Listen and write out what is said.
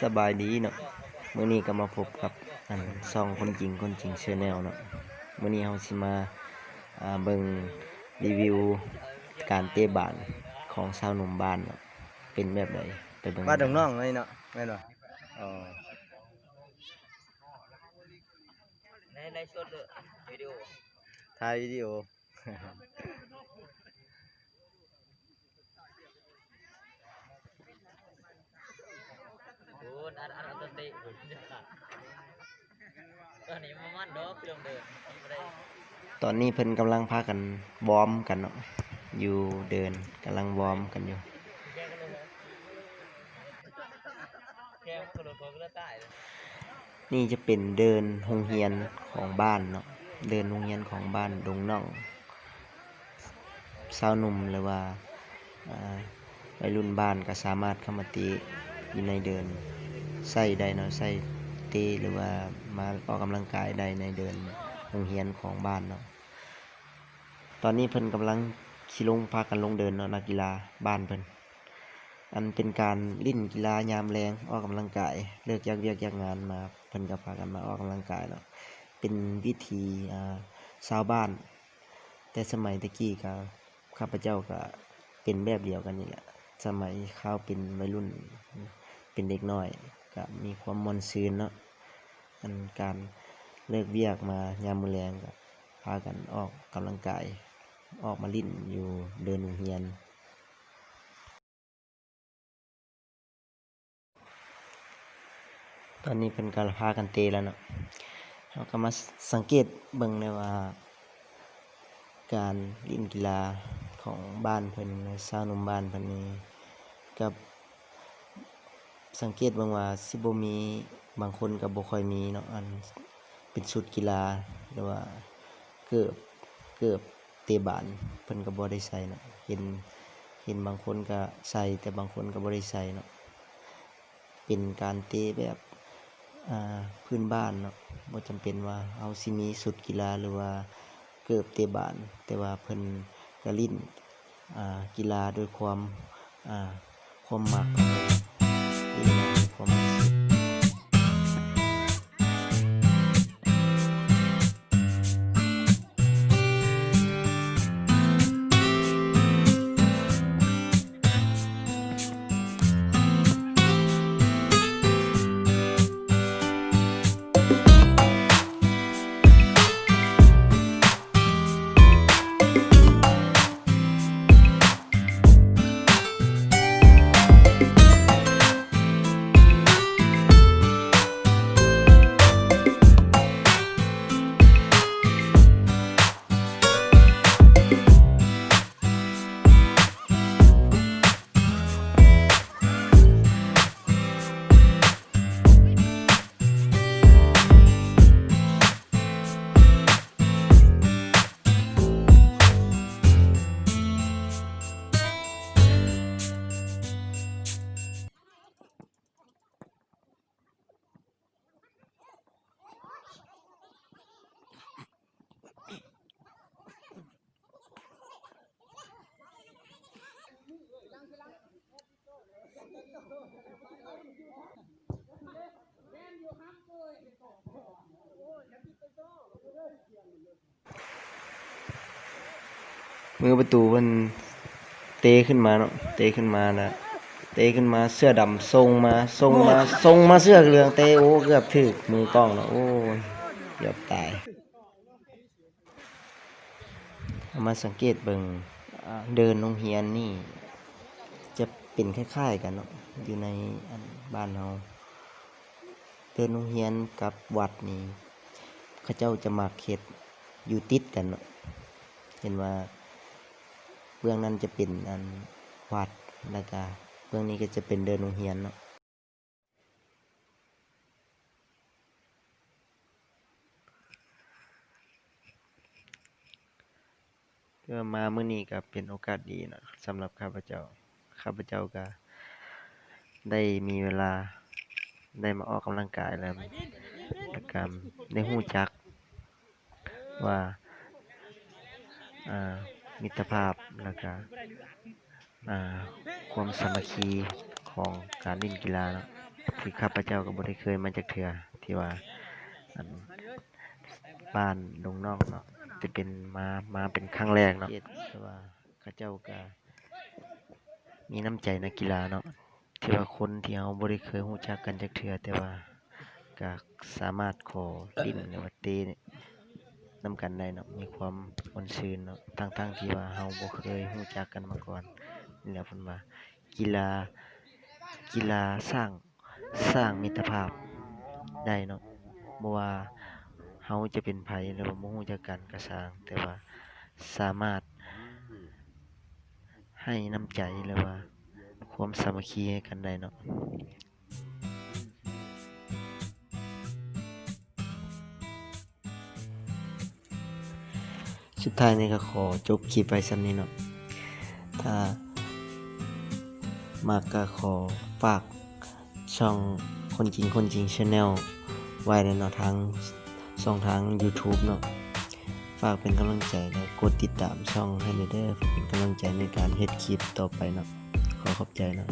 สบายดีเนาะมื้อนี้ก็มาพบกับอันซองคนจริงคนจริงเชอแนลเนาะมื้อนี้เฮาสิมาอ่าเบิ่งรีวิวการเตะบานของชาวหนุ่มบ้านเนาะเป็นแบบใดไปเบิ่งบ้านดงน้องนี่เนาะแม่นบ่อ๋อในในสดเลยวิดีโอถ่ายวิดีโอ อันอันอันต้นเตอนนี้มันมันดอกเรื่องเดิมไม่ได้ตอนนี้เพิ่นกำลังพากันวอร์มกันเนาะอยู่เดินกำลังวอร์มกันอยู่ นี่จะเป็นเดินโรงเรียนของบ้านเนาะเดินโรงเรียนของบ้านดงน่องสาวหนุ่มหรือว่าอ่าวัยรุ่นบ้านก็สามารถเข้ามาตีอยู่ในเดิน ใส่ได้เนาะใส่ตีหรือว่ามาออกกำลังกายได้ในเดินโรงเรียนของบ้านเนาะตอนนี้เพิ่นกำลังขี่ลงพากันลงเดินเนาะนักกีฬาบ้านเพิ่นอันเป็นการลิ่นกีฬายามแรงออกกำลังกายเลิกยักเวียกยักงานมาเพิ่นก็พากันมาออกกำลังกายเนาะเป็นวิธีอ่าชาวบ้าน แต่สมัยตะกี้ก็ข้าพเจ้าก็เป็นแบบเดียวกันนี่แหละสมัยเข้าวเป็นวัยรุ่นเป็นเด็กน้อย ก็มีความมอนซืนเนาะอันการเลิกเวียกมายามมือแลงก็พากันออกกำลังกายออกมาลิ่นอยู่เดินโรงเรียนตอนนี้เป็นการพากันเตะแล้วเนาะเราก็มาสังเกตเบิ่งเลยว่า การเล่นกีฬาของบ้านเพิ่นในชาวหนุ่มบ้านเพิ่นนี้กับ สังเกตบิ่งว่าสิบมีบางคนก็บ่ค่อยมีเนาะอันเป็นชุดกีฬาหรือว่าเกือบเกือบเตะบานเพิ่นก็บ่ได้ใส่เนาะเห็นเห็นบางคนก็ใส่แต่บางคนก็บ่ได้ใส่เนาะเป็นการเตะแบบอ่าพื้นบ้านเนาะบ่จำเป็นว่าเอาสิมีสุดกีฬาหรือว่าเกิบเตะบานแต่ว่าเพิ่นก็ลิ้นอ่ากีฬาด้วยความอ่าความมัก ลิ้นด้ มือประตูมันเตะขึ้นมาเนาะเตะขึ้นมานะเตะขึ้นมาเสื้อดำทรงมาทรงมาทรงมาเสื้อเหลืองเตะโอ้เกือบถึกมือกล้องเนาะโอ้ยเกือบตายามาสังเกตเบิงเดินโรงเรียนนี่ จะเป็นคล้ายๆกันเนาะอยู่ในบ้านเราเดินโรงเรียนกับวัดนี่เขาเจ้าจะมาเขตอยู่ติดกันเนาะเห็นว่า เบื้องนั้นจะเป็นอันวัดแล้วก็เบื้องนี้ก็จะเป็นเดินโรงเรียนเนาะก็มาเมื่อนี้ก็เป็นโอกาสดีเนาะสำหรับข้าพเจ้า ข้าพเจ้าก็ได้มีเวลาได้มาออกกำลังกายแล้วแล้วก็ได้หู้จักว่าอ่า มิตรภาพแล้วก็ความสามัคคีของการเล่นกีฬาเนาะที่ข้าพเจ้าก็บ่ได้เคยมาจากเทื่อที่ว่าบ้านดงนอกเนาะจะเป็นมามาเป็นครั้งแรกเนาะแต่ว่าข้าเจ้าก็มีน้ำใจนักกีฬาเนาะที่ว่าคนที่เฮาบ่ได้เคยรู้จักกันจากเทื่อแต่ว่าก็สามารถขอลิ้นหรือว่าเตะนำกันได้เนาะมีความ ม่วนซื่นเนาะทั้งๆที่ว่าเฮาบ่เคยรู้จักกันมาก่อนนี่แหละเพิ่นว่ากีฬา กีฬาสร้าง สร้างมิตรภาพได้เนาะบ่ว่าเฮาจะเป็นไผหรือว่าบ่รู้จักกันก็สร้าง แต่ว่าสามารถ ให้น้ำใจหรือว่าความสามัคคีให้กันได้เนาะ ดท้ายนี้ก็ขอจบคลิปไว้ส่ำนี้เนาะถ้ามากก็ขอฝากช่องคนจริงคนจริงชาแนลไว้ในเนาะทางช่องทาง YouTube เนาะฝากเป็นกำลังใจและกดติดตามช่องให้เด้เพื่อเป็นกำลังใจในการเฮ็ดคลิปต่อไปเนาะขอขอบใจเนาะ